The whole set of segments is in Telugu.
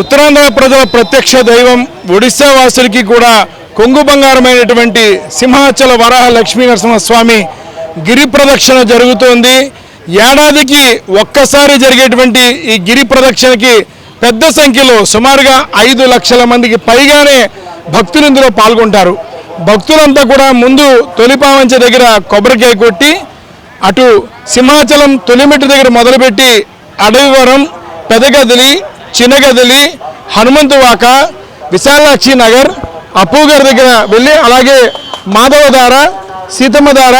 ఉత్తరాంధ్ర ప్రజల ప్రత్యక్ష దైవం ఒడిశా వాసులకి కూడా కొంగు బంగారమైనటువంటి సింహాచల వరాహ లక్ష్మీ నరసింహస్వామి గిరి ప్రదక్షిణ జరుగుతోంది. ఏడాదికి ఒక్కసారి జరిగేటువంటి ఈ గిరి ప్రదక్షిణకి పెద్ద సంఖ్యలో సుమారుగా ఐదు లక్షల మందికి పైగానే భక్తులు ఇందులో పాల్గొంటారు. భక్తులంతా కూడా ముందు తొలిపావంచ దగ్గర కొబ్బరికాయ కొట్టి అటు సింహాచలం తొలిమెట్టు దగ్గర మొదలుపెట్టి అడవివరం పెదగదిలి చిన్నగదిలి హనుమంతువాక విశాలాక్షి నగర్ అప్పుగారి దగ్గర వెళ్ళి అలాగే మాధవధార సీతమ్మధార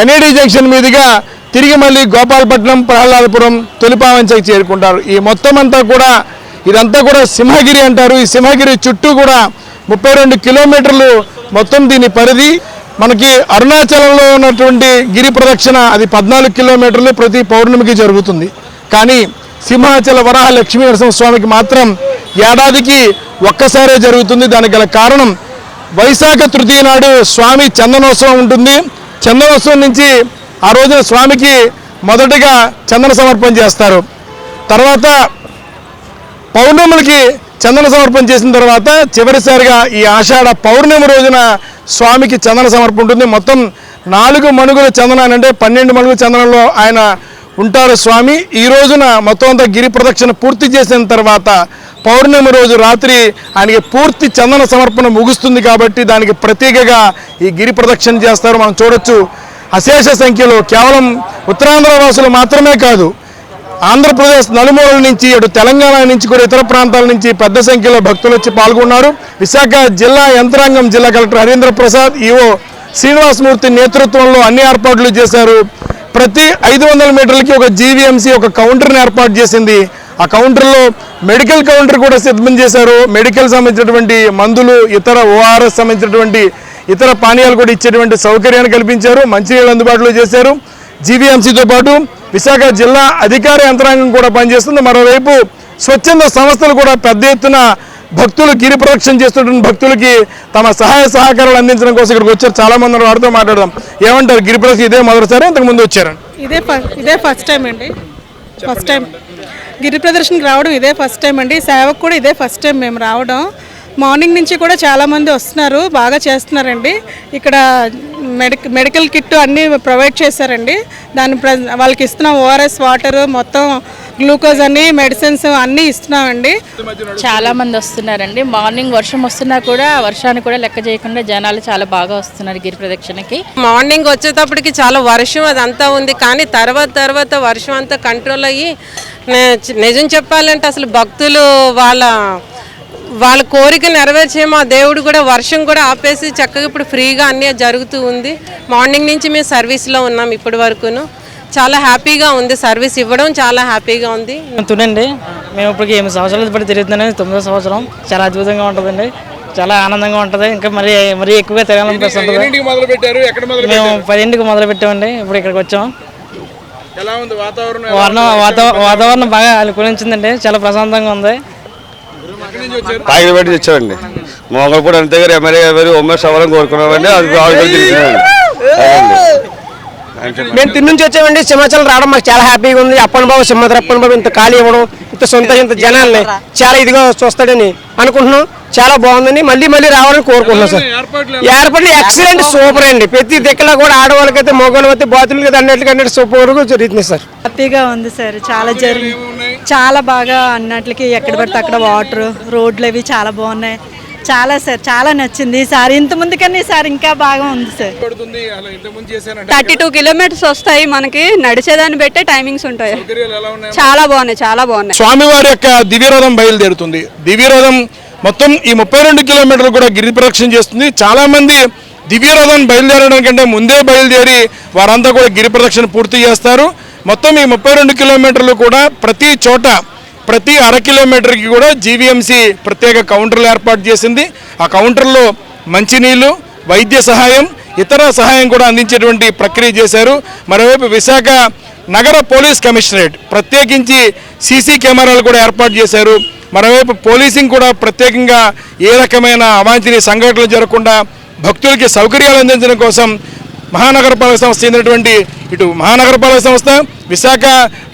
ఎన్ఏడి జంక్షన్ మీదుగా తిరిగి మళ్ళీ గోపాలపట్నం ప్రహ్లాదపురం తొలిపావంచకి చేరుకుంటారు. ఈ మొత్తం అంతా కూడా ఇదంతా కూడా సింహగిరి అంటారు. ఈ సింహగిరి చుట్టూ కూడా ముప్పై రెండు కిలోమీటర్లు మొత్తం దీని పరిధి. మనకి అరుణాచలంలో ఉన్నటువంటి గిరి ప్రదక్షిణ అది పద్నాలుగు కిలోమీటర్లు ప్రతి పౌర్ణమికి జరుగుతుంది. కానీ సింహాచల వరాహ లక్ష్మీ నరసింహస్వామికి మాత్రం ఏడాదికి ఒక్కసారే జరుగుతుంది. దానికి గల కారణం వైశాఖ తృతీయ నాడు స్వామి చందనోత్సవం ఉంటుంది. చందనోత్సవం నుంచి ఆ రోజున స్వామికి మొదటగా చందన సమర్పణ చేస్తారు. తర్వాత పౌర్ణములకి చందన సమర్పణ చేసిన తర్వాత చివరిసారిగా ఈ ఆషాఢ పౌర్ణమి రోజున స్వామికి చందన సమర్పణ ఉంటుంది. మొత్తం నాలుగు మణుగుల చందనాన్ని అంటే పన్నెండు మణుగుల చందనంలో ఆయన ఉంటారు స్వామి. ఈ రోజున మొత్తం అంతా గిరి ప్రదక్షిణ పూర్తి చేసిన తర్వాత పౌర్ణమి రోజు రాత్రి ఆయనకి పూర్తి చందన సమర్పణ ముగుస్తుంది కాబట్టి దానికి ప్రతీకగా ఈ గిరి ప్రదక్షిణ చేస్తారు. మనం చూడొచ్చు అశేష సంఖ్యలో కేవలం ఉత్తరాంధ్ర వాసులు మాత్రమే కాదు ఆంధ్రప్రదేశ్ నలుమూలల నుంచి అటు తెలంగాణ నుంచి కూడా ఇతర ప్రాంతాల నుంచి పెద్ద సంఖ్యలో భక్తులు వచ్చి పాల్గొన్నారు. విశాఖ జిల్లా యంత్రాంగం జిల్లా కలెక్టర్ హరీంద్ర ప్రసాద్ ఈఓ శ్రీనివాసమూర్తి నేతృత్వంలో అన్ని ఏర్పాట్లు చేశారు. ప్రతి ఐదు వందల మీటర్లకి ఒక జీవీఎంసీ ఒక కౌంటర్ని ఏర్పాటు చేసింది. ఆ కౌంటర్లో మెడికల్ కౌంటర్ కూడా సిద్ధం చేశారు. మెడికల్ సంబంధించినటువంటి మందులు ఇతర ఓఆర్ఎస్ సంబంధించినటువంటి ఇతర పానీయాలు కూడా ఇచ్చేటువంటి సౌకర్యాన్ని కల్పించారు. మంచినీళ్ళు అందుబాటులో చేశారు. జీవీఎంసీతో పాటు విశాఖ జిల్లా అధికార యంత్రాంగం కూడా పనిచేస్తుంది. మరోవైపు స్వచ్ఛంద సంస్థలు కూడా పెద్ద ఎత్తున భక్తులు గిరి ప్రదక్షిణ చేస్తున్న భక్తులకి తమ సహాయ సహకారాలు అందించడం కోసం ఇక్కడికి వచ్చారు. చాలా మంది వారితో మాట్లాడదాం. ఏమంటారు? గిరి ప్రదక్షిణ ఇదే మొదటిసారి? ఇంతకుముందు వచ్చారు? ఇదే ఇదే ఫస్ట్ టైం అండి. First time. గిరి ప్రదర్శనకి రావడం ఇదే ఫస్ట్ టైం అండి. సేవకు కూడా ఇదే ఫస్ట్ టైం మేము రావడం. మార్నింగ్ నుంచి కూడా చాలామంది వస్తున్నారు. బాగా చేస్తున్నారండి. ఇక్కడ మెడిక మెడికల్ కిట్ అన్నీ ప్రొవైడ్ చేశారండి. దాని ప్ర వాళ్ళకి ఇస్తున్న ఓఆర్ఎస్ వాటర్ మొత్తం గ్లూకోజ్ అన్ని మెడిసిన్స్ అన్నీ ఇస్తున్నామండి. చాలా మంది వస్తున్నారండి. మార్నింగ్ వర్షం వస్తున్నా కూడా వర్షాన్ని కూడా లెక్క చేయకుండా జనాలు చాలా బాగా వస్తున్నారు గిరి ప్రదక్షిణకి. మార్నింగ్ వచ్చేటప్పటికి చాలా వర్షం అదంతా ఉంది. కానీ తర్వాత తర్వాత వర్షం అంతా కంట్రోల్ అయ్యి నిజం చెప్పాలంటే అసలు భక్తులు వాళ్ళ వాళ్ళ కోరిక నెరవేర్చేమో ఆ దేవుడు కూడా వర్షం కూడా ఆపేసి చక్కగా ఇప్పుడు ఫ్రీగా అన్నీ జరుగుతూ ఉంది. మార్నింగ్ నుంచి మేము సర్వీస్లో ఉన్నాం ఇప్పటి వరకును. చాలా హ్యాపీగా ఉంది సర్వీస్ ఇవ్వడం చాలా హ్యాపీగా ఉంది. తునండి మేము ఇప్పటికి ఎనిమిది సంవత్సరాలు పడి తిరుగుతున్నాం తొమ్మిదో సంవత్సరం. చాలా అద్భుతంగా ఉంటుందండి చాలా ఆనందంగా ఉంటుంది. ఇంకా మరి మరీ ఎక్కువగా తిరగాలనిపిస్తుంటుంది మొదలు పెట్టారు ఎక్కడ మొదలు మేము పదింటికి మొదలు పెట్టామండి ఇప్పుడు ఇక్కడికి వచ్చాం. ఎలా ఉంది వాతావరణం? వాతావరణం వాతా- వాతావరణం బాగా అనుకూలించిందండి చాలా ప్రశాంతంగా ఉంది. కాగిత పెట్టి తెచ్చామండి మొగలపూడి అంతే గారు ఎమ్మెల్యే గారు ఉమేష్ అవ్వాలని కోరుకున్నామండి అది మేము తిని నుంచి వచ్చామండి. సింహాచలం రావడం మాకు చాలా హ్యాపీగా ఉంది. అప్పన్ బాబు సింహాద్రి అప్పన్ బాబు ఇంత ఖాళీ ఇవ్వడం ఇంత సొంత ఇంత జనాల్ని చాలా ఇదిగా చూస్తాడని అనుకుంటున్నాం. చాలా బాగుందని మళ్ళీ మళ్ళీ రావాలని కోరుకుంటున్నాం సార్. ఏర్పాట్లు ఎక్సలెంట్ సూపర్ అండి. ప్రతి దిక్కులో కూడా ఆడవాళ్ళకైతే మగవాళ్ళకైతే బాతులకి అన్నిటికీ అన్నిటి సూపర్ జరుగుతుంది సార్. హ్యాపీగా ఉంది సార్. చాలా జరి చాలా బాగా అన్నట్లకి ఎక్కడ పడితే అక్కడ వాటర్ రోడ్లు అవి చాలా బాగున్నాయి. చాలా సార్ చాలా నచ్చింది. ఈసారి ఇంత ముందు కన్నా ఈసారి ఇంకా బాగా ఉంది సార్. పడుతుంది అలా ఇంతకు ముందు చేశానంటే థర్టీ టూ కిలోమీటర్స్ వస్తాయి మనకి. నడిచేదాన్ని బట్టే టైమింగ్స్ ఉంటాయి. ఎలా ఉన్నాయి చాలా బాగున్నాయి చాలా బాగున్నాయి. స్వామివారి యొక్క దివ్యరథం బయలుదేరుతుంది. దివ్యరథం మొత్తం ఈ ముప్పై రెండు కిలోమీటర్లు కూడా గిరి ప్రదక్షిణ చేస్తుంది. చాలా మంది దివ్యరథం బయలుదేరడం కంటే ముందే బయలుదేరి వారంతా కూడా గిరి ప్రదక్షిణ పూర్తి చేస్తారు. మొత్తం ఈ ముప్పై రెండు కిలోమీటర్లు కూడా ప్రతి చోట ప్రతి అర కిలోమీటర్కి కూడా జీవీఎంసీ ప్రత్యేక కౌంటర్లు ఏర్పాటు చేసింది. ఆ కౌంటర్లో మంచినీళ్ళు వైద్య సహాయం ఇతర సహాయం కూడా అందించేటువంటి ప్రక్రియ చేశారు. మరోవైపు విశాఖ నగర పోలీస్ కమిషనరేట్ ప్రత్యేకించి సీసీ కెమెరాలు కూడా ఏర్పాటు చేశారు. మరోవైపు పోలీసింగ్ కూడా ప్రత్యేకంగా ఏ రకమైన అవాంఛనీయ సంఘటనలు జరగకుండా భక్తులకి సౌకర్యాలు అందించడం కోసం మహానగరపాలక సంస్థ చెందినటువంటి ఇటు మహానగరపాలక సంస్థ విశాఖ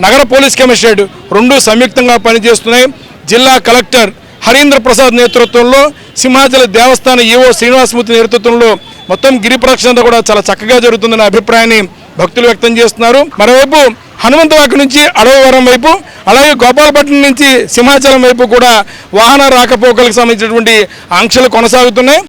నగర పోలీస్ కమిషనరేట్ రెండు సంయుక్తంగా పనిచేస్తున్నాయి. జిల్లా కలెక్టర్ హరీంద్ర ప్రసాద్ నేతృత్వంలో సింహాచల దేవస్థాన ఈవో శ్రీనివాసమూర్తి నేతృత్వంలో మొత్తం గిరి ప్రదక్షిణ కూడా చాలా చక్కగా జరుగుతుందనే అభిప్రాయాన్ని భక్తులు వ్యక్తం చేస్తున్నారు. మరోవైపు హనుమంతవాక నుంచి అడవవరం వైపు అలాగే గోపాలపట్నం నుంచి సింహాచలం వైపు కూడా వాహన రాకపోకలకు సంబంధించినటువంటి ఆంక్షలు కొనసాగుతున్నాయి.